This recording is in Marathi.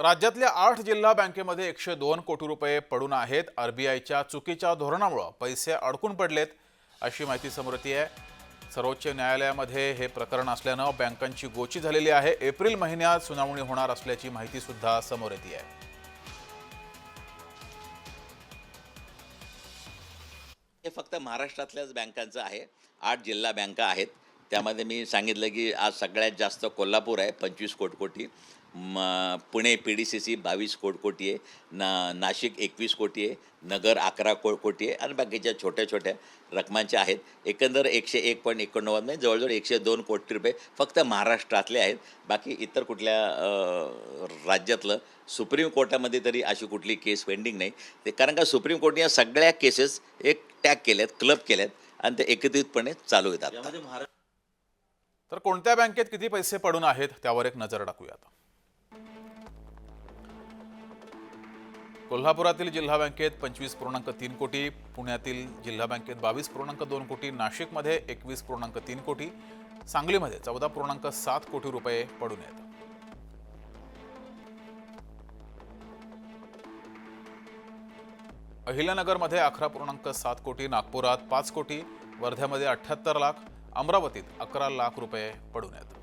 राज्यातल्या आठ जिल्हा बँकेमध्ये एकशे दोन कोटी रुपये पडून आहेत. आरबीआयच्या चुकीच्या धोरणामुळं पैसे अडकून पडलेत अशी माहिती समोर येते आहे. सर्वोच्च न्यायालयामध्ये हे प्रकरण असल्यानं बँकांची गोची झालेली आहे. एप्रिल महिन्यात सुनावणी होणार असल्याची माहिती सुद्धा समोर येते आहे. हे फक्त महाराष्ट्रातल्याच बँकांचं आहे. आठ जिल्हा बँका आहेत. त्यामध्ये मी सांगितलं की आज सगळ्यात जास्त कोल्हापूर आहे पंचवीस कोटकोटी. म Pune P D C C बावीस कोटकोटी आहे ना नाशिक एकवीस कोटी आहे नगर अकरा को कोटी आहे आणि बाकीच्या छोट्या छोट्या रकमांच्या आहेत. एकंदर एकशे एक पॉईंट एकोणनव्वद म्हणजे जवळजवळ एकशे दोन कोटी रुपये फक्त महाराष्ट्रातले आहेत. बाकी इतर कुठल्या राज्यातलं सुप्रीम कोर्टामध्ये तरी अशी कुठली केस पेंडिंग नाही. ते कारण का सुप्रीम कोर्टने या सगळ्या केसेस एक टॅग केल्यात क्लब केल्यात आणि ते एकत्रितपणे चालू येतात आता. तर कोणत्या बँकेत किती पैसे पडून आहेत त्यावर एक नजर टाकूयात. कोल्हापुरातील जिल्हा बँकेत पंचवीस पूर्णांक तीन कोटी पुण्यातील जिल्हा बँकेत बावीस पूर्णांक दोन कोटी नाशिकमध्ये एकवीस पूर्णांक तीन कोटी सांगलीमध्ये चौदा पूर्णांक सात कोटी रुपये पडून आहेत. अहिल्यानगरमध्ये अकरा पूर्णांक सात कोटी नागपुरात पाच कोटी वर्ध्यामध्ये अठ्ठ्याहत्तर लाख अमरावतीत अकरा लाख रुपये पडून आहेत.